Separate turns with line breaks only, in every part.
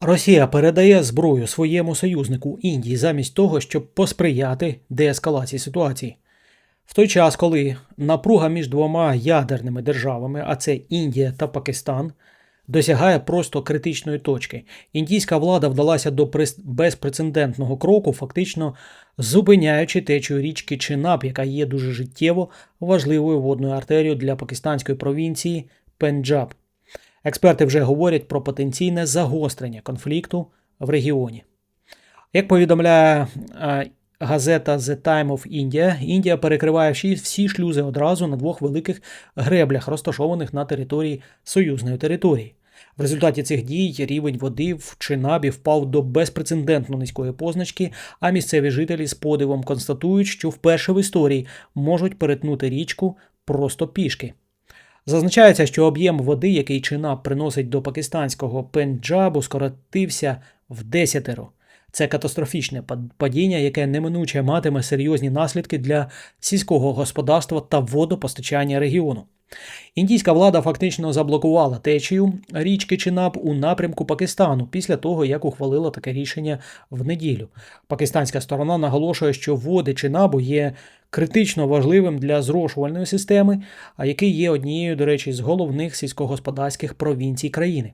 Росія передає зброю своєму союзнику Індії замість того, щоб посприяти деескалації ситуації. В той час, коли напруга між двома ядерними державами, а це Індія та Пакистан, досягає просто критичної точки, індійська влада вдалася до безпрецедентного кроку, фактично зупиняючи течію річки Чинаб, яка є дуже життєво важливою водною артерією для пакистанської провінції Пенджаб. Експерти вже говорять про потенційне загострення конфлікту в регіоні. Як повідомляє е, газета The Time of India, Індія перекриває всі, шлюзи одразу на двох великих греблях, розташованих на території союзної території. В результаті цих дій рівень води в Чинабі впав до безпрецедентно низької позначки, а місцеві жителі з подивом констатують, що вперше в історії можуть перетнути річку просто пішки. Зазначається, що об'єм води, який чина приносить до пакистанського Пенджабу, скоротився в десятеро. Це катастрофічне пад- падіння, яке неминуче матиме серйозні наслідки для сільського господарства та водопостачання регіону. Індійська влада фактично заблокувала течію річки Чинаб у напрямку Пакистану після того, як ухвалила таке рішення в неділю. Пакистанська сторона наголошує, що води Чинабу є критично важливим для зрошувальної системи, а який є однією, до речі, з головних сільськогосподарських провінцій країни.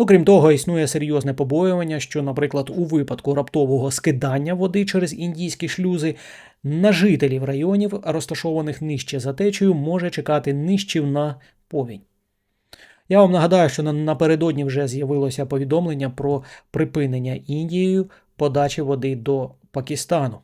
Ну, крім того, існує серйозне побоювання, що, наприклад, у випадку раптового скидання води через індійські шлюзи на жителів районів, розташованих нижче за течею, може чекати нищівна повінь. Я вам нагадаю, що на- напередодні вже з'явилося повідомлення про припинення Індією подачі води до Пакистану.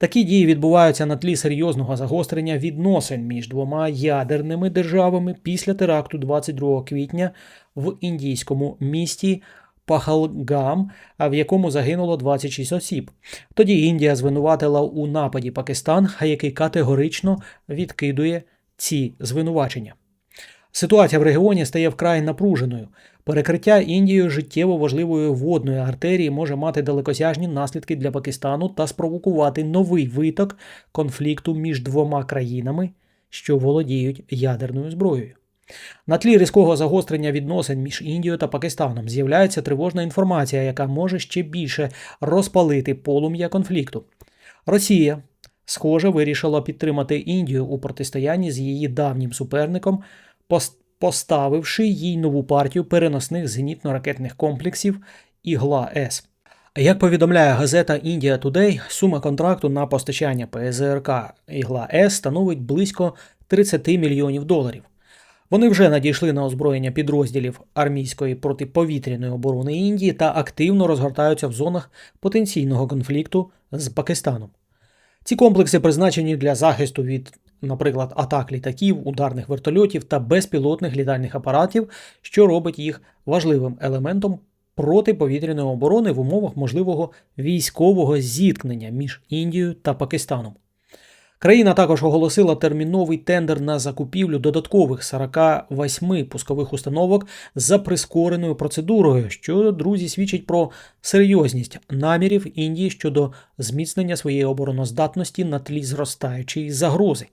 Такі дії відбуваються на тлі серйозного загострення відносин між двома ядерними державами після теракту 22 квітня в індійському місті Пахалгам, в якому загинуло 26 осіб. Тоді Індія звинуватила у нападі Пакистан, який категорично відкидує ці звинувачення. Ситуація в регіоні стає вкрай напруженою. Перекриття Індією життєво важливої водної артерії може мати далекосяжні наслідки для Пакистану та спровокувати новий виток конфлікту між двома країнами, що володіють ядерною зброєю. На тлі різкого загострення відносин між Індією та Пакистаном з'являється тривожна інформація, яка може ще більше розпалити полум'я конфлікту. Росія, схоже, вирішила підтримати Індію у протистоянні з її давнім суперником, поставивши їй нову партію переносних зенітно-ракетних комплексів Ігла-С. Як повідомляє газета India Today, сума контракту на постачання ПЗРК Ігла-С становить близько 30 мільйонів доларів. Вони вже надійшли на озброєння підрозділів армійської протиповітряної оборони Індії та активно розгортаються в зонах потенційного конфлікту з Пакистаном. Ці комплекси призначені для захисту від, наприклад, атак літаків, ударних вертольотів та безпілотних літальних апаратів, що робить їх важливим елементом протиповітряної оборони в умовах можливого військового зіткнення між Індією та Пакистаном. Країна також оголосила терміновий тендер на закупівлю додаткових 48 пускових установок за прискореною процедурою, що, друзі, свідчить про серйозність намірів Індії щодо зміцнення своєї обороноздатності на тлі зростаючої загрози.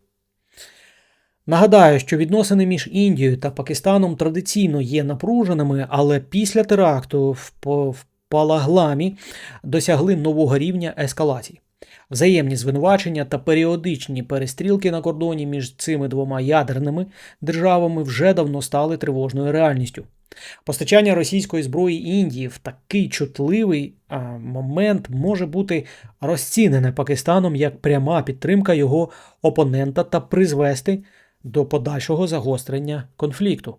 Нагадаю, що відносини між Індією та Пакистаном традиційно є напруженими, але після теракту в, Палагламі досягли нового рівня ескалації. Взаємні звинувачення та періодичні перестрілки на кордоні між цими двома ядерними державами вже давно стали тривожною реальністю. Постачання російської зброї Індії в такий чутливий момент може бути розцінене Пакистаном як пряма підтримка його опонента та призвести до подальшого загострення конфлікту.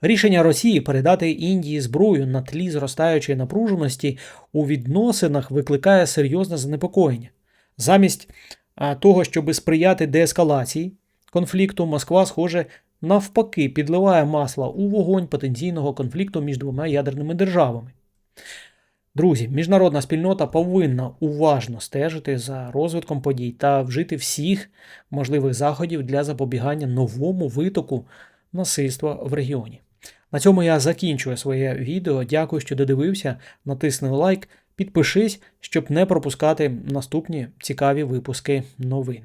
Рішення Росії передати Індії зброю на тлі зростаючої напруженості у відносинах викликає серйозне занепокоєння. Замість того, щоб сприяти деескалації конфлікту, Москва, схоже, навпаки, підливає масла у вогонь потенційного конфлікту між двома ядерними державами. Друзі, міжнародна спільнота повинна уважно стежити за розвитком подій та вжити всіх можливих заходів для запобігання новому витоку насильства в регіоні. На цьому я закінчую своє відео. Дякую, що додивився. Натисни лайк, підпишись, щоб не пропускати наступні цікаві випуски новин.